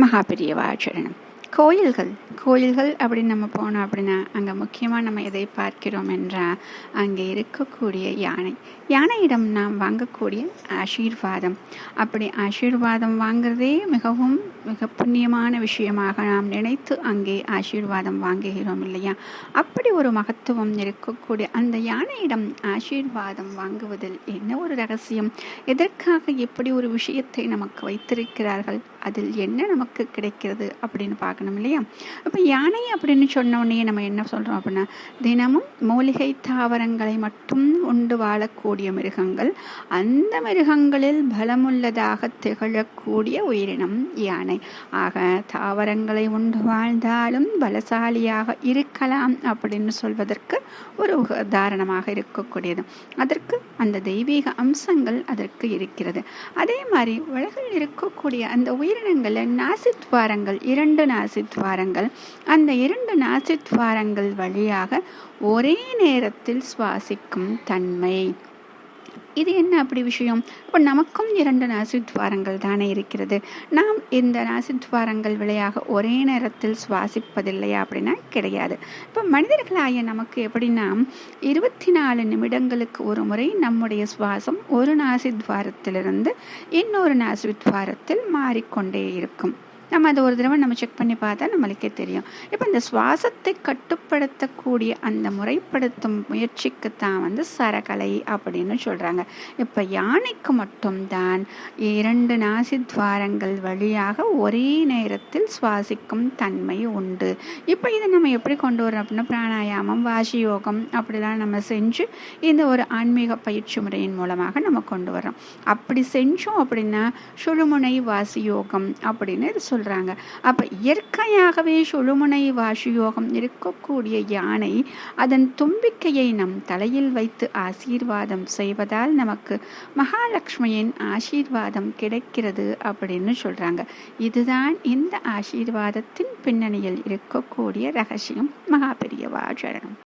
மகாபெரியவா கோயில்கள் கோயில்கள் அப்படின்னு நம்ம போனோம் அப்படின்னா அங்கே முக்கியமாக நம்ம எதை பார்க்கிறோம் என்றால் அங்கே இருக்கக்கூடிய யானை. யானையிடம் நாம் வாங்கக்கூடிய ஆசீர்வாதம். அப்படி ஆசீர்வாதம் வாங்குறதே மிகவும் மிக புண்ணியமான விஷயமாக நாம் நினைத்து அங்கே ஆசீர்வாதம் வாங்குகிறோம் இல்லையா? அப்படி ஒரு மகத்துவம் இருக்கக்கூடிய அந்த யானையிடம் ஆசீர்வாதம் வாங்குவதில் என்ன ஒரு ரகசியம்? எதற்காக எப்படி ஒரு விஷயத்தை நமக்கு வைத்திருக்கிறார்கள்? அதில் என்ன நமக்கு கிடைக்கிறது அப்படின்னு பார்க்கணும் இல்லையா? அப்போ யானை அப்படின்னு சொன்ன உடனே நம்ம என்ன சொல்கிறோம் அப்படின்னா தினமும் மூலிகை தாவரங்களை மட்டும் உண்டு வாழக்கூடிய மிருகங்கள் அந்த மிருகங்களில் பலமுள்ளதாக திகழக்கூடிய உயிரினம் யானை. ஆக தாவரங்களை உண்டு வாழ்ந்தாலும் பலசாலியாக இருக்கலாம் அப்படின்னு சொல்வதற்கு ஒரு உதாரணமாக இருக்கக்கூடியது. அதற்கு அந்த தெய்வீக அம்சங்கள் அதற்கு இருக்கிறது. அதே மாதிரி உலகில் இருக்கக்கூடிய அந்த உயிர் உயிரினங்களில் நாசித்வாரங்கள் இரண்டு நாசித்வாரங்கள். அந்த இரண்டு நாசித்வாரங்கள் வழியாக ஒரே நேரத்தில் சுவாசிக்கும் தன்மை. இது என்ன அப்படி விஷயம்? இப்போ நமக்கும் இரண்டு நாசித்வாரங்கள் தானே இருக்கிறது. நாம் இந்த நாசித்வாரங்கள் விளையாக ஒரே நேரத்தில் சுவாசிப்பதில்லையா அப்படின்னா கிடையாது. இப்போ மனிதர்களாய நமக்கு எப்படின்னா இருபத்தி நாலு நிமிடங்களுக்கு ஒரு முறை நம்முடைய சுவாசம் ஒரு நாசித்வாரத்திலிருந்து இன்னொரு நாசித்வாரத்தில் மாறிக்கொண்டே இருக்கும். நம்ம அதை ஒரு தடவை நம்ம செக் பண்ணி பார்த்தா நம்மளுக்கே தெரியும். இப்போ இந்த சுவாசத்தை கட்டுப்படுத்தக்கூடிய அந்த முறைப்படுத்தும் முயற்சிக்கு தான் வந்து சரகலை அப்படின்னு சொல்கிறாங்க இப்போ யானைக்கு மட்டும்தான் இரண்டு நாசி துவாரங்கள் வழியாக ஒரே நேரத்தில் சுவாசிக்கும் தன்மை உண்டு. இப்போ இதை நம்ம எப்படி கொண்டு வரோம் அப்படின்னா பிராணாயாமம் வாசி யோகம் அப்படிலாம் நம்ம செஞ்சு இந்த ஒரு ஆன்மீக பயிற்சி முறையின் மூலமாக நம்ம கொண்டு வரோம் அப்படி செஞ்சோம் அப்படின்னா சுழுமுனை வாசி யோகம் அப்படின்னு இது சொல்லுவோம் சொல்கிறாங்க அப்போ இயற்கையாகவே சுழுமுனை வாஷியோகம் இருக்கக்கூடிய யானை அதன் தும்பிக்கையை நம் தலையில் வைத்து ஆசீர்வாதம் செய்வதால் நமக்கு மகாலட்சுமியின் ஆசீர்வாதம் கிடைக்கிறது அப்படின்னு சொல்கிறாங்க இதுதான் இந்த ஆசீர்வாதத்தின் பின்னணியில் இருக்கக்கூடிய ரகசியம். மகாபெரியவா சரணம்.